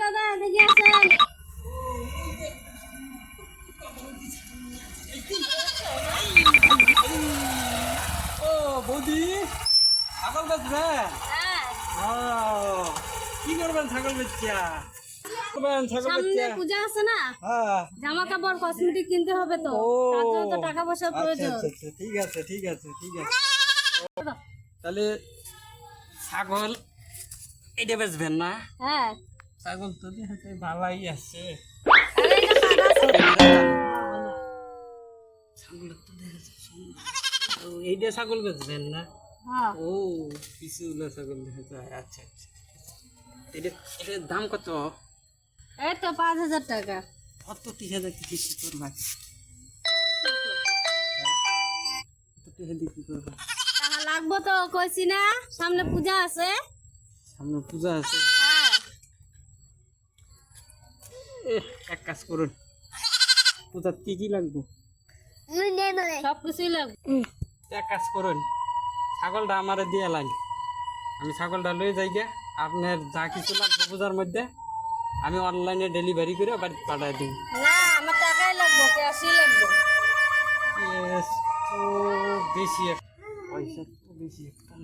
দাদা এদিকে আসেন ও বৌদি। ছাগল বেচবে? হ্যাঁ। কি করবেন ছাগল বেচিয়া? সামনে পূজা আছে না? হ্যাঁ। জামা কাপড় কসমেটিক কিনতে হবে তো। তার জন্য তো টাকা পয়সার আচ্ছা প্রয়োজন। আচ্ছা আচ্ছা ঠিক আছে ঠিক আছে ঠিক আছে। তাহলে ছাগল এটা বেচবেন না? হ্যাঁ। ছাগল তো দেখতে ভালাই আছে। ছাগলের তো দেখা। ও এইটা ছাগল বেচবেন না? হ্যাঁ। ও পিছুগুলো ছাগল দেখা যায় আচ্ছা আচ্ছা। এটা এটার দাম কত? এই তো পাঁচ হাজার টাকা। কত কত টিকা বিক্রি করবা? লাগবো তো কইছি না। সামনে পূজা আছে। সামনে পূজা আছে। এক কাজ করুন। পূজার কি কি লাগবে? সব কিছুই লাগবে এক কাজ করুন। ছাগলটা আমারে দিয়ে লাইন আমি ছাগলটা লয়ে যাই গে আপনার যা কিছু লাগবে পূজার মধ্যে আমি অনলাইনে ডেলিভারি করে বাড়িতে পাঠাই দিই। না আমার টাকাই লাগবে ক্যাশই লাগবে। বেশি পয়সা তো বেশি একটা